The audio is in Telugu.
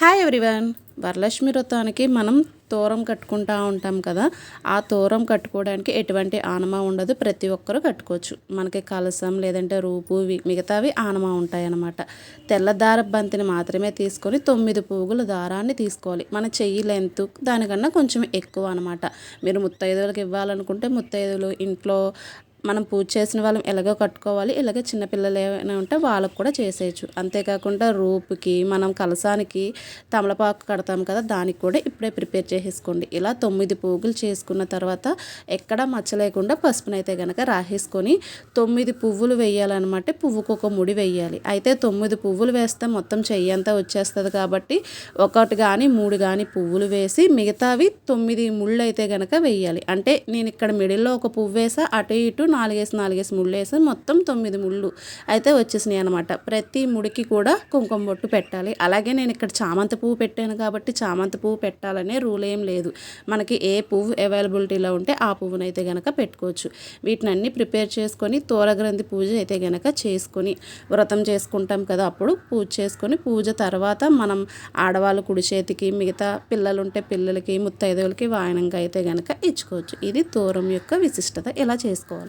Hi everyone. వరలక్ష్మి వ్రతానికి మనం తోరం కట్టుకుంటా ఉంటాం కదా. ఆ తోరం కట్టుకోవడానికి ఎటువంటి ఆనమా ఉండదు. ప్రతి ఒక్కరూ కట్టుకోవచ్చు. మనకి కలసం లేదంటే రూపు మిగతావి ఆనమా ఉంటాయన్నమాట. తెల్ల దార బంతిని మాత్రమే తీసుకొని తొమ్మిది పువ్వుల దారాన్ని తీసుకోవాలి. మన చెయ్యి లెంత్ దానికన్నా కొంచెం ఎక్కువ అనమాట మీరు ముత్తైదువులకు ఇవ్వాలనుకుంటే ముత్తైదువులు ఇంట్లో మనం పూజ చేసిన వాళ్ళం ఎలాగో కట్టుకోవాలి ఇలాగే చిన్నపిల్లలు ఏమైనా ఉంటే వాళ్ళకు కూడా చేసేయచ్చు. అంతేకాకుండా రూపుకి మనం కలసానికి తమలపాకు కడతాం కదా దానికి కూడా ఇప్పుడే ప్రిపేర్ చేసేసుకోండి. ఇలా తొమ్మిది పోగులు చేసుకున్న తర్వాత ఎక్కడ మచ్చలేకుండా పసుపునైతే కనుక రాసేసుకొని తొమ్మిది పువ్వులు వేయాలన్నమాట. పువ్వుకు ఒక ముడి వేయాలి. అయితే తొమ్మిది పువ్వులు వేస్తే మొత్తం చెయ్యి అంతా వచ్చేస్తుంది కాబట్టి ఒకటి కానీ మూడు కానీ పువ్వులు వేసి మిగతావి తొమ్మిది ముళ్ళు అయితే కనుక వేయాలి. అంటే నేను ఇక్కడ మిడిల్లో ఒక పువ్వు వేసా అటు ఇటు నాలుగేసి నాలుగేసి ముళ్ళు వేసి మొత్తం తొమ్మిది ముళ్ళు అయితే వచ్చేసినాయి అనమాట ప్రతి ముడికి కూడా కుంకుమ బొట్టు పెట్టాలి. అలాగే నేను ఇక్కడ చామంతి పువ్వు పెట్టాను కాబట్టి చామంతి పువ్వు పెట్టాలనే రూల్ ఏం లేదు. మనకి ఏ పువ్వు అవైలబిలిటీలో ఉంటే ఆ పువ్వునైతే గనక పెట్టుకోవచ్చు. వీటిని అన్ని ప్రిపేర్ చేసుకొని తోరగ్రంథి పూజ అయితే గనక చేసుకొని వ్రతం చేసుకుంటాం కదా అప్పుడు పూజ చేసుకొని పూజ తర్వాత మనం ఆడవాళ్ళు కుడి చేతికి మిగతా పిల్లలు ఉంటే పిల్లలకి ముత్తైదువులకి వాయనంగా అయితే గనక ఇచ్చుకోవచ్చు. ఇది తోరం యొక్క విశిష్టత. ఇలా చేసుకోవాలి?